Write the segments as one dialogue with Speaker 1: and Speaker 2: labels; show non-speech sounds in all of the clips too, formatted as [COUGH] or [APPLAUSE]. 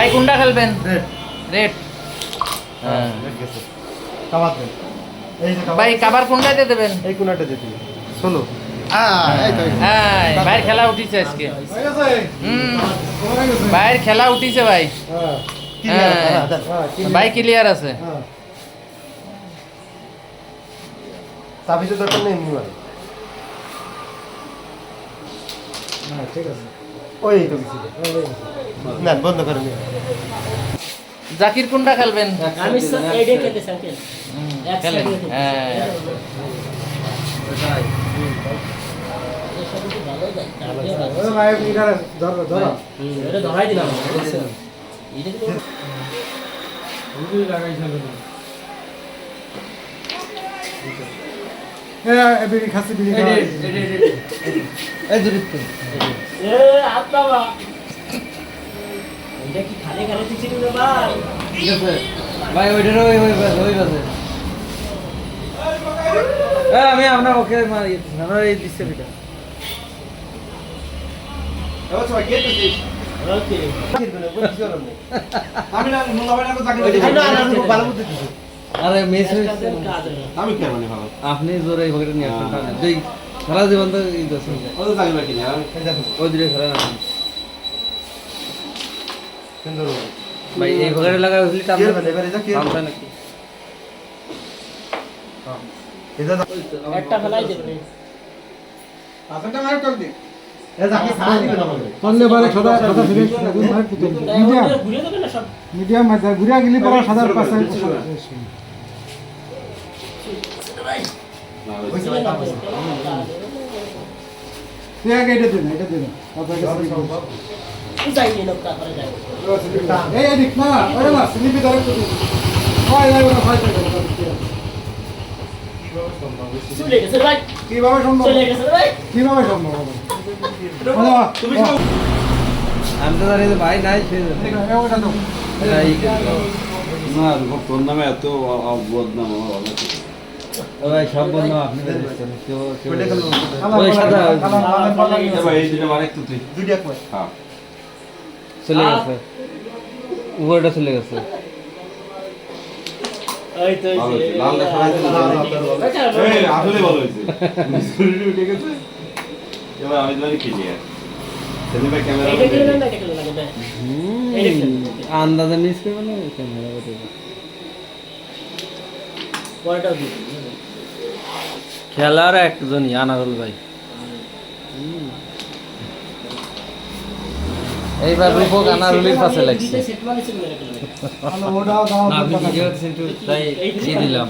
Speaker 1: ভাই কোনটা খেলবেন?
Speaker 2: রেড
Speaker 1: রেড হ্যাঁ
Speaker 2: কাবার দেন। এই যে
Speaker 1: ভাই কাবার কোনটাতে দেবেন?
Speaker 2: এই কোনাটা যেতে ষোলো এই তো এই তো।
Speaker 1: হ্যাঁ ভাইয়ের খেলা উঠিছে আজকে।
Speaker 2: হয়ে হয়ে।
Speaker 1: ভাইয়ের খেলা উঠিছে ভাই।
Speaker 2: হ্যাঁ।
Speaker 1: হ্যাঁ।
Speaker 2: হ্যাঁ। হ্যাঁ।
Speaker 1: ভাই ক্লিয়ার আছে।
Speaker 2: হ্যাঁ। হ্যাঁ ঠিক আছে। ওই তো না বন্ধ করে নিন
Speaker 1: জাকির কোনটা খেলবেন
Speaker 3: আমি এইটাই খেতে চাই
Speaker 1: খেলেন হ্যাঁ
Speaker 2: হ্যাঁ বিড়ি এই দুরিত
Speaker 3: এ। এটা কি খালি খালি দিচ্ছিল রে ভাই?
Speaker 4: ভাই ওইটার ওই ওই ওই বাজে আমি আপনার ওকে মারি আমার এই দিচ্ছে এটা। আপনি জোরে এই নিয়ে আসেন সারা জীবন তো ওই দিকে খেলা না
Speaker 2: সুন্দর
Speaker 4: ভাই এই ভগটা লাগা হইলে
Speaker 2: কি হবে এবারে যা কি
Speaker 4: টানছে নাকি?
Speaker 2: এটা দাও
Speaker 3: একটা ফেলাই দেবে
Speaker 2: আসনটা মার কল দি।
Speaker 5: মিডিয়াম।
Speaker 3: ঘুরে
Speaker 5: গেলি পরে সাদার পাশে তুই আগে এটা দিন এটা দিন
Speaker 3: যাইনি লোক তারপরে যাই
Speaker 5: এই এদিক না ওরে না স্লিপি ধরে হয় হয় ওরা হয়
Speaker 3: চলে গেছে ভাই।
Speaker 5: কীভাবে সম্ভব?
Speaker 3: চলে গেছে ভাই।
Speaker 5: কীভাবে সম্ভব
Speaker 3: তুমি
Speaker 4: আমি তো জানি ভাই নাই সে
Speaker 5: ওটা তো।
Speaker 4: এই
Speaker 6: না তোর নামে এত বদনাম অনেক
Speaker 4: ভাই সব বন্ধু আপনি ওই সাদা
Speaker 6: এই দুটো আরেকটু তুই।
Speaker 2: দুইটা কই
Speaker 6: হ্যাঁ।
Speaker 4: চলে গেছে। উপরটা চলে গেছে। আন্দাজে মিস করবে না ক্যামেরা করতে
Speaker 3: পরেটাও দিই।
Speaker 4: খেলার একজনই আনারুল ভাই।
Speaker 1: এইবার রূপক আনারুলির পাশে লাগছে।
Speaker 3: মানে [LAUGHS]
Speaker 4: তাই দিলাম।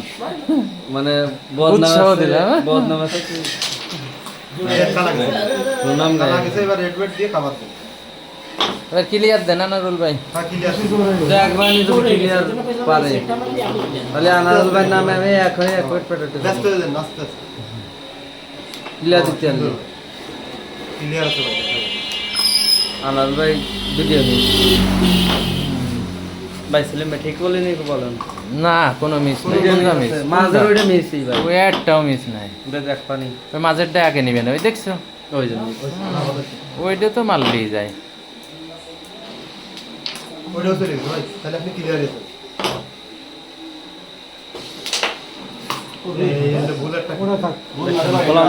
Speaker 4: মানে বদনাম
Speaker 1: দিলাম?
Speaker 4: বদনাম সুনাম
Speaker 2: এবার দিয়ে
Speaker 1: ক্লিয়ার দেন আনারুল ভাই।
Speaker 2: হ্যাঁ
Speaker 4: একবার নিজে ক্লিয়ার পারে।
Speaker 3: মানে
Speaker 4: তাহলে আনারুল ভাইয়ের নামে আমি এক প্লেট পেটাতে
Speaker 2: হয়ে যান আস্তে আস্তে
Speaker 4: ক্লিয়ার দিতে আনলি
Speaker 2: ক্লিয়ার আছে ভাই দেখা
Speaker 4: ভাই ভিডিও নেই ভাই ভাই ঠিক বলেন বলেন?
Speaker 1: না কোনো মিস নেই কোনটা মিস
Speaker 4: মাঝের ওইটা মিসই ভাই।
Speaker 1: ওই একটাও মিস নাই।
Speaker 4: ওটা দেখ পানি।
Speaker 1: ওই মাঝেরটা আগে নিবেন ওই দেখছ?
Speaker 4: ওই জন্য।
Speaker 1: ওইটা তো মারলেই যায়।
Speaker 2: ওইটাও চলে গেছে ভাই। তাহলে আপনি ক্লিয়ার এই ভুল একটা